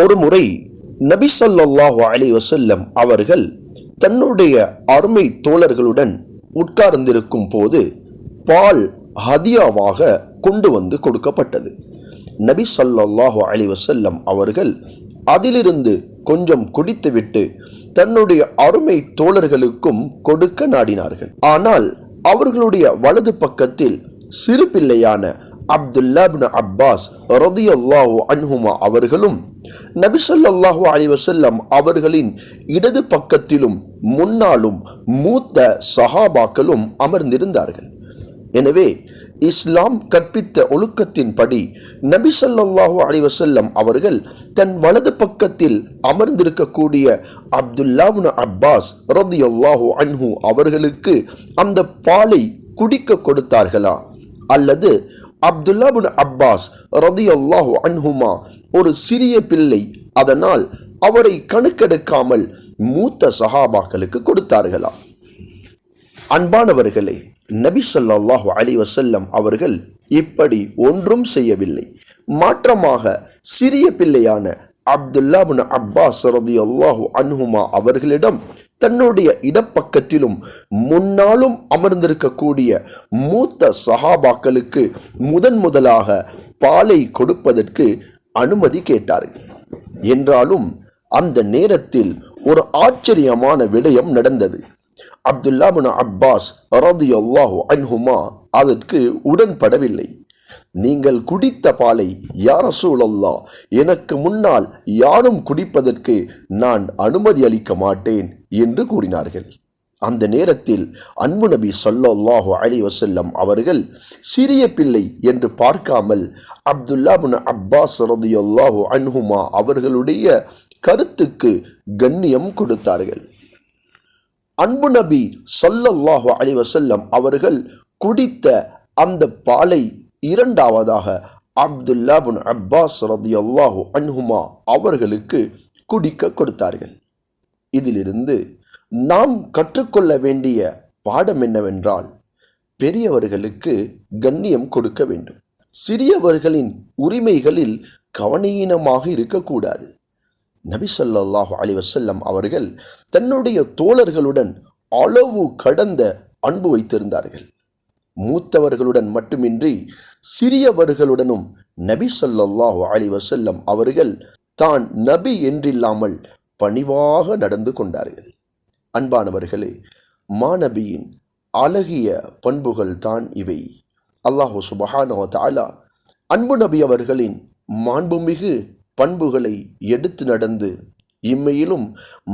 ஒரு முறை நபி சொல்லாஹு அலி வசல்லம் அவர்கள் தன்னுடைய அருமை தோழர்களுடன் உட்கார்ந்திருக்கும் போது பால் ஹதியாவாக கொண்டு வந்து கொடுக்கப்பட்டது. நபி சொல்லாஹு அலி வசல்லம் அவர்கள் அதிலிருந்து கொஞ்சம் குடித்துவிட்டு தன்னுடைய அருமை தோழர்களுக்கும் கொடுக்க நாடினார்கள். ஆனால் அவர்களுடைய வலது பக்கத்தில் சிறு பிள்ளையான அப்துல்லாபின் அப்பாஸ் ரதியல்லாஹு அன்ஹுமா அவர்களும் நபி ஸல்லல்லாஹு அலைஹி அவர்களின் இடது பக்கத்திலும் முன்னாலும் மூத்த சஹாபாக்களும் அமர்ந்திருந்தார்கள். எனவே இஸ்லாம் கற்பித்த ஒழுக்கத்தின்படி நபி ஸல்லல்லாஹு அலிவசல்லம் அவர்கள் தன் வலது பக்கத்தில் அமர்ந்திருக்கக்கூடிய அப்துல்லாவுன அப்பாஸ் ரதியல்லாஹு அன்ஹு அவர்களுக்கு அந்த பாலை குடிக்க கொடுத்தார்களா? அல்லது அப்துல்லாபுன் அப்பாஸ் ரதியல்லாஹு அன்ஹுமா ஒரு சிறிய பிள்ளை. அதனால் அவரை கணக்கெடுக்காமல் மூத்த சஹாபாக்களுக்கு கொடுத்தார்களா? அன்பானவர்களே நபி சொல்லாஹு அலி வசல்லம் அவர்கள் இப்படி ஒன்றும் செய்யவில்லை. மாற்றமாக சிறிய பிள்ளையான அப்துல்லா பின் அப்பாஸ் ரதியல்லாஹு அன்ஹுமா அவர்களிடம் தன்னுடைய இடப்பக்கத்திலும் முன்னாலும் அமர்ந்திருக்கக்கூடிய மூத்த சஹாபாக்களுக்கு முதன் முதலாக பாலை கொடுப்பதற்கு அனுமதி கேட்டார்கள். என்றாலும் அந்த நேரத்தில் ஒரு ஆச்சரியமான விடயம் நடந்தது. அப்துல்லா பின் அப்பாஸ் ரதியல்லாஹு அன்ஹுமா அதற்கு உடன்படவில்லை. நீங்கள் குடித்த பாலை யார் சூழல்லா எனக்கு முன்னால் யாரும் குடிப்பதற்கு நான் அனுமதி அளிக்க மாட்டேன் என்று கூறினார்கள். அந்த நேரத்தில் அன்பு நபி ஸல்லல்லாஹு அலி வசல்லம் அவர்கள் சிறிய பிள்ளை என்று பார்க்காமல் அப்துல்லா முன் அப்பாஸ் ரதியுல்லாஹு அன்ஹுமா அவர்களுடைய கருத்துக்கு கண்ணியம் கொடுத்தார்கள். அன்பு நபி ஸல்லல்லாஹு அலி வசல்லம் அவர்கள் குடித்த அந்த பாலை இரண்டாவதாக அப்துல்லா பின் அப்பாஸ் ரதியல்லாஹு அன்ஹுமா அவர்களுக்கு குடிக்க கொடுத்தார்கள். இதிலிருந்து நாம் கற்றுக்கொள்ள வேண்டிய பாடம் என்னவென்றால் பெரியவர்களுக்கு கண்ணியம் கொடுக்க வேண்டும். சிறியவர்களின் உரிமைகளில் கவனீனமாக இருக்கக்கூடாது. நபி ஸல்லல்லாஹு அலைஹி அவர்கள் தன்னுடைய தோழர்களுடன் அளவு கடந்த அன்பு வைத்திருந்தார்கள். மூத்தவர்களுடன் மட்டுமின்றி சிறியவர்களுடனும் நபி ஸல்லல்லாஹு அலி வசல்லம் அவர்கள் தான் நபி என்றில்லாமல் பணிவாக நடந்து கொண்டார்கள். அன்பானவர்களே மாநபியின் அழகிய பண்புகள் தான் இவை. அல்லாஹு சுபஹானோ தாலா அன்பு நபி அவர்களின் மாண்புமிகு பண்புகளை எடுத்து நடந்து இம்மையிலும்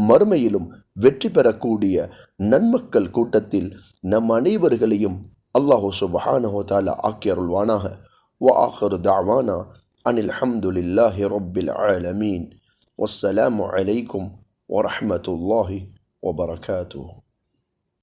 மறுமையிலும் வெற்றி பெறக்கூடிய நன்மக்கள் கூட்டத்தில் நம் அனைவர்களையும் الله سبحانه وتعالى أكر الوناه وآخر دعوانا أن الحمد لله رب العالمين والسلام عليكم ورحمة الله وبركاته.